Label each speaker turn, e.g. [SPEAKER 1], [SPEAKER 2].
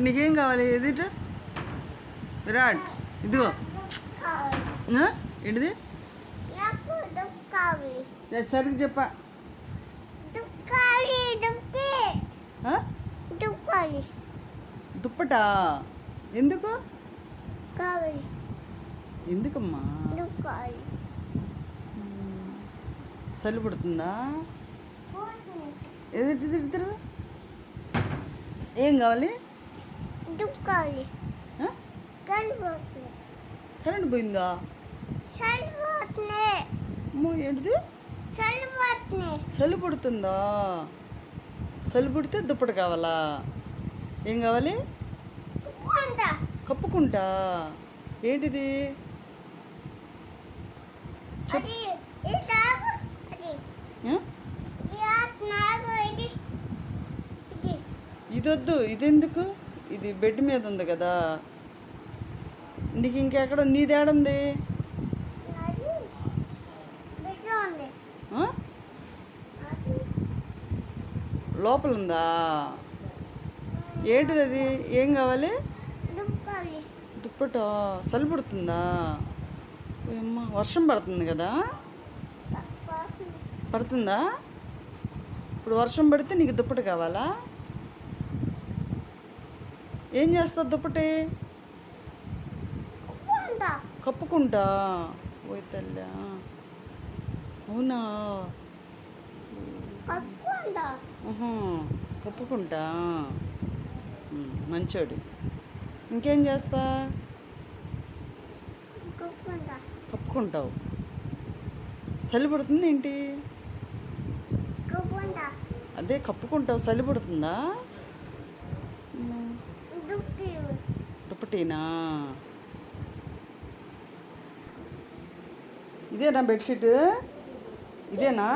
[SPEAKER 1] ఇప్పుడు నీకేం కావాలి? ఎదుట విరాట్ ఇదిగో.
[SPEAKER 2] కావాలి
[SPEAKER 1] ఏంటిది?
[SPEAKER 2] సరికి కావాలి
[SPEAKER 1] చెప్పా
[SPEAKER 2] దుఃఖాలి
[SPEAKER 1] ఎందుకు? ఎందుకమ్మా? చలి పుడుతుందా? ఏది తిరుగుతారు ఏం కావాలి?
[SPEAKER 2] చనిపోతుంది
[SPEAKER 1] కరెంట్ పోయిందా? ఏంటిది? చలి పుడుతుందా? చలి పుడితే దుప్పటి కావాలా? ఏం కావాలి? కప్పుకుంటా. ఏంటిది? ఇదొద్దు ఇదెందుకు? ఇది బెడ్ మీద ఉంది కదా. నీకు ఇంకెక్కడ?
[SPEAKER 2] నీదేడుంది? ఉంది
[SPEAKER 1] లోపల ఉందా ఏంటిది అది ఏం కావాలి?
[SPEAKER 2] దుఃఖాలి
[SPEAKER 1] దుప్పట చలి పుడుతుందా వర్షం పడుతుంది కదా? పడుతుందా? ఇప్పుడు వర్షం పడితే నీకు దుప్పటి కావాలా? ఏం చేస్తావు దుప్పటి? కప్పుకుంటా. ఓయ్ తల్లి. అవునా?
[SPEAKER 2] కప్పుకుంట.
[SPEAKER 1] మంచోడు. ఇంకేం చేస్తా?
[SPEAKER 2] కప్పుకుంట.
[SPEAKER 1] కప్పుకుంటావు. చలి పడుతుంది ఏంటి అదే కప్పుకుంటావు చలి పడుతుందా? போட்டேனா? இதேண்ணா பெட்ஷீட்டு இதேண்ணா